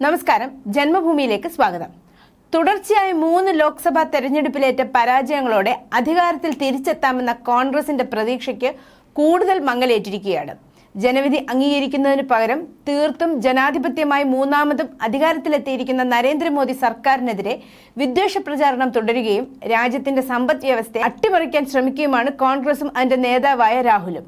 നമസ്കാരം. ജന്മഭൂമിയിലേക്ക് സ്വാഗതം. തുടർച്ചയായി മൂന്ന് ലോക്സഭാ തെരഞ്ഞെടുപ്പിലേറ്റ പരാജയങ്ങളോടെ അധികാരത്തിൽ തിരിച്ചെത്താമെന്ന കോൺഗ്രസിന്റെ പ്രതീക്ഷയ്ക്ക് കൂടുതൽ മങ്ങലേറ്റിരിക്കുകയാണ്. ജനവിധി അംഗീകരിക്കുന്നതിന് പകരം തീർത്തും ജനാധിപത്യമായി മൂന്നാമതും അധികാരത്തിലെത്തിയിരിക്കുന്ന നരേന്ദ്രമോദി സർക്കാരിനെതിരെ വിദ്വേഷ പ്രചാരണം തുടരുകയും രാജ്യത്തിന്റെ സമ്പദ് വ്യവസ്ഥയെ അട്ടിമറിക്കാൻ ശ്രമിക്കുകയുമാണ് കോൺഗ്രസും അതിന്റെ നേതാവായ രാഹുലും.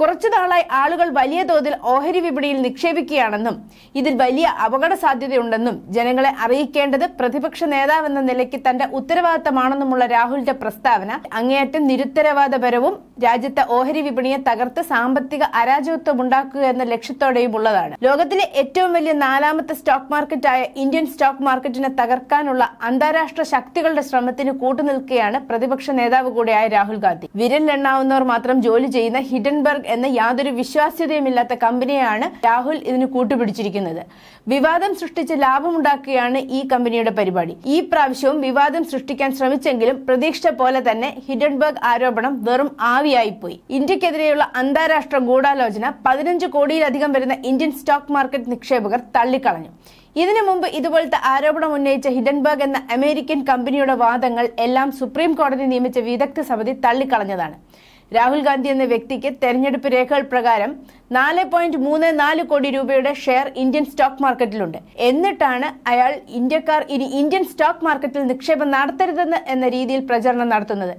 കുറച്ചു നാളായി ആളുകൾ വലിയ തോതിൽ ഓഹരി വിപണിയിൽ നിക്ഷേപിക്കുകയാണെന്നും ഇതിൽ വലിയ അപകട സാധ്യതയുണ്ടെന്നും ജനങ്ങളെ അറിയിക്കേണ്ടത് പ്രതിപക്ഷ നേതാവെന്ന നിലയ്ക്ക് തന്റെ ഉത്തരവാദിത്തമാണെന്നുമുള്ള രാഹുലിന്റെ പ്രസ്താവന. അങ്ങേയറ്റം നിരുത്തരവാദപരവും രാജ്യത്തെ ഓഹരി വിപണിയെ തകർത്ത് സാമ്പത്തിക അരാജകത്വം ഉണ്ടാക്കുക എന്ന ലക്ഷ്യത്തോടെയും ഉള്ളതാണ് ലോകത്തിലെ ഏറ്റവും വലിയ നാലാമത്തെ സ്റ്റോക്ക് മാർക്കറ്റായ ഇന്ത്യൻ സ്റ്റോക്ക് മാർക്കറ്റിനെ തകർക്കാനുള്ള അന്താരാഷ്ട്ര ശക്തികളുടെ ശ്രമത്തിന് കൂട്ടുനിൽക്കുകയാണ് പ്രതിപക്ഷ നേതാവ് കൂടിയായ രാഹുൽ ഗാന്ധി. വിരലിലെണ്ണാവുന്നവർ മാത്രം ജോലി ചെയ്യുന്ന ഹിഡൻബർഗ് എന്ന യാതൊരു വിശ്വാസ്യതയുമില്ലാത്ത കമ്പനിയാണ് രാഹുൽ ഇതിന് കൂട്ടുപിടിച്ചിരിക്കുന്നത്. വിവാദം സൃഷ്ടിച്ച് ലാഭമുണ്ടാക്കുകയാണ് ഈ കമ്പനിയുടെ പരിപാടി. ഈ പ്രാവശ്യവും വിവാദം സൃഷ്ടിക്കാൻ ശ്രമിച്ചെങ്കിലും പ്രതീക്ഷ പോലെ തന്നെ ഹിഡൻബർഗ് ആരോപണം വെറും ആവിയായിപ്പോയി. ഇന്ത്യക്കെതിരെയുള്ള അന്താരാഷ്ട്ര ഗൂഢാലോചന പതിനഞ്ച് കോടിയിലധികം വരുന്ന ഇന്ത്യൻ സ്റ്റോക്ക് മാർക്കറ്റ് നിക്ഷേപകർ തള്ളിക്കളഞ്ഞു. ഇതിനു മുമ്പ് ഇതുപോലത്തെ ആരോപണം ഉന്നയിച്ച ഹിഡൻബർഗ് എന്ന അമേരിക്കൻ കമ്പനിയുടെ വാദങ്ങൾ എല്ലാം സുപ്രീം കോടതി നിയമിച്ച വിദഗ്ധ സമിതി തള്ളിക്കളഞ്ഞതാണ്. രാഹുൽ ഗാന്ധി എന്ന വ്യക്തിക്ക് തെരഞ്ഞെടുപ്പ് രേഖകൾ പ്രകാരം നാല് പോയിന്റ് മൂന്ന് നാല് കോടി രൂപയുടെ ഷെയർ ഇന്ത്യൻ സ്റ്റോക്ക് മാർക്കറ്റിലുണ്ട്. എന്നിട്ടാണ് അയാൾ ഇന്ത്യക്കാർ ഇനി ഇന്ത്യൻ സ്റ്റോക്ക് മാർക്കറ്റിൽ നിക്ഷേപം നടത്തരുതെന്ന് എന്ന രീതിയിൽ പ്രചരണം നടത്തുന്നത്.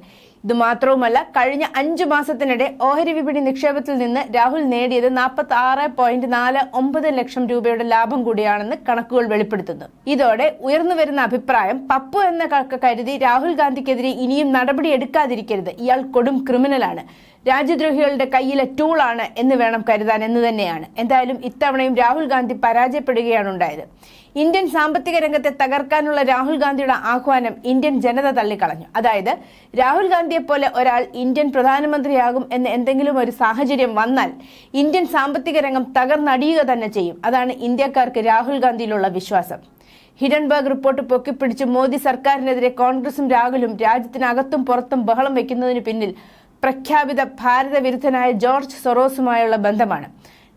ഇത് മാത്രവുമല്ല കഴിഞ്ഞ അഞ്ചു മാസത്തിനിടെ ഓഹരി വിപണി നിക്ഷേപത്തിൽ നിന്ന് രാഹുൽ നേടിയത് നാൽപ്പത്തി ആറ് പോയിന്റ് നാല് ഒമ്പത് ലക്ഷം രൂപയുടെ ലാഭം കൂടിയാണെന്ന് കണക്കുകൾ വെളിപ്പെടുത്തുന്നു. ഇതോടെ ഉയർന്നു വരുന്ന അഭിപ്രായം പപ്പു എന്ന കരുതി രാഹുൽ ഗാന്ധിക്കെതിരെ ഇനിയും നടപടി എടുക്കാതിരിക്കരുത്. ഇയാൾ കൊടും ക്രിമിനലാണ്. രാജ്യദ്രോഹികളുടെ കയ്യിലെ ടൂളാണ് എന്ന് വേണം കരുതാൻ എന്ന് തന്നെയാണ്. എന്തായാലും ഇത്തവണയും രാഹുൽ ഗാന്ധി പരാജയപ്പെടുകയാണ് ഉണ്ടായത്. ഇന്ത്യൻ സാമ്പത്തിക രംഗത്തെ തകർക്കാനുള്ള രാഹുൽ ഗാന്ധിയുടെ ആഹ്വാനം ഇന്ത്യൻ ജനത തള്ളിക്കളഞ്ഞു. അതായത് രാഹുൽ ഗാന്ധിയെ പോലെ ഒരാൾ ഇന്ത്യൻ പ്രധാനമന്ത്രിയാകും എന്ന് എന്തെങ്കിലും ഒരു സാഹചര്യം വന്നാൽ ഇന്ത്യൻ സാമ്പത്തിക രംഗം തകർന്നടിയുക തന്നെ ചെയ്യും. അതാണ് ഇന്ത്യക്കാർക്ക് രാഹുൽ ഗാന്ധിയിലുള്ള വിശ്വാസം. ഹിഡൻബർഗ് റിപ്പോർട്ട് പൊക്കിപ്പിടിച്ച് മോദി സർക്കാരിനെതിരെ കോൺഗ്രസും രാഹുലും രാജ്യത്തിനകത്തും പുറത്തും ബഹളം വയ്ക്കുന്നതിന് പിന്നിൽ പ്രഖ്യാപിത ഭാരത വിരുദ്ധനായ ജോർജ് സൊറോസുമായുള്ള ബന്ധമാണ്.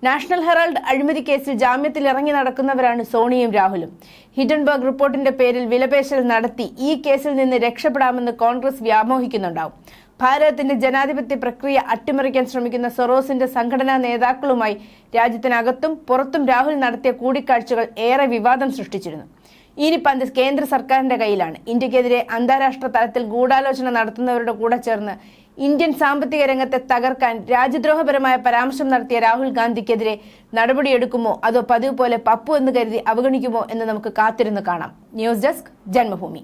നാഷണൽ ഹെറാൾഡ് അഴിമതി കേസിൽ ജാമ്യത്തിൽ ഇറങ്ങി നടക്കുന്നവരാണ് സോണിയും രാഹുലും. ഹിഡൻബർഗ് റിപ്പോർട്ടിന്റെ പേരിൽ വിലപേശൽ നടത്തി ഈ കേസിൽ നിന്ന് രക്ഷപ്പെടാമെന്ന് കോൺഗ്രസ് വ്യാമോഹിക്കുന്നുണ്ടാവും. ഭാരതത്തിന്റെ ജനാധിപത്യ പ്രക്രിയ അട്ടിമറിക്കാൻ ശ്രമിക്കുന്ന സൊറോസിന്റെ സംഘടനാ നേതാക്കളുമായി രാജ്യത്തിനകത്തും പുറത്തും രാഹുൽ നടത്തിയ കൂടിക്കാഴ്ചകൾ ഏറെ വിവാദം സൃഷ്ടിച്ചിരുന്നു. ഇനി പന്ത് കേന്ദ്ര സർക്കാരിന്റെ കയ്യിലാണ്. ഇന്ത്യക്കെതിരെ അന്താരാഷ്ട്ര തലത്തിൽ ഗൂഢാലോചന നടത്തുന്നവരുടെ കൂടെ ചേർന്ന് ഇന്ത്യൻ സാമ്പത്തിക രംഗത്തെ തകർക്കാൻ രാജ്യദ്രോഹപരമായ പരാമർശം നടത്തിയ രാഹുൽ ഗാന്ധിക്കെതിരെ നടപടിയെടുക്കുമോ? അതോ പതിവ് പോലെ പപ്പു എന്ന് കരുതി അവഗണിക്കുമോ എന്ന് നമുക്ക് കാത്തിരുന്ന് കാണാം. News desk Janmabhumi.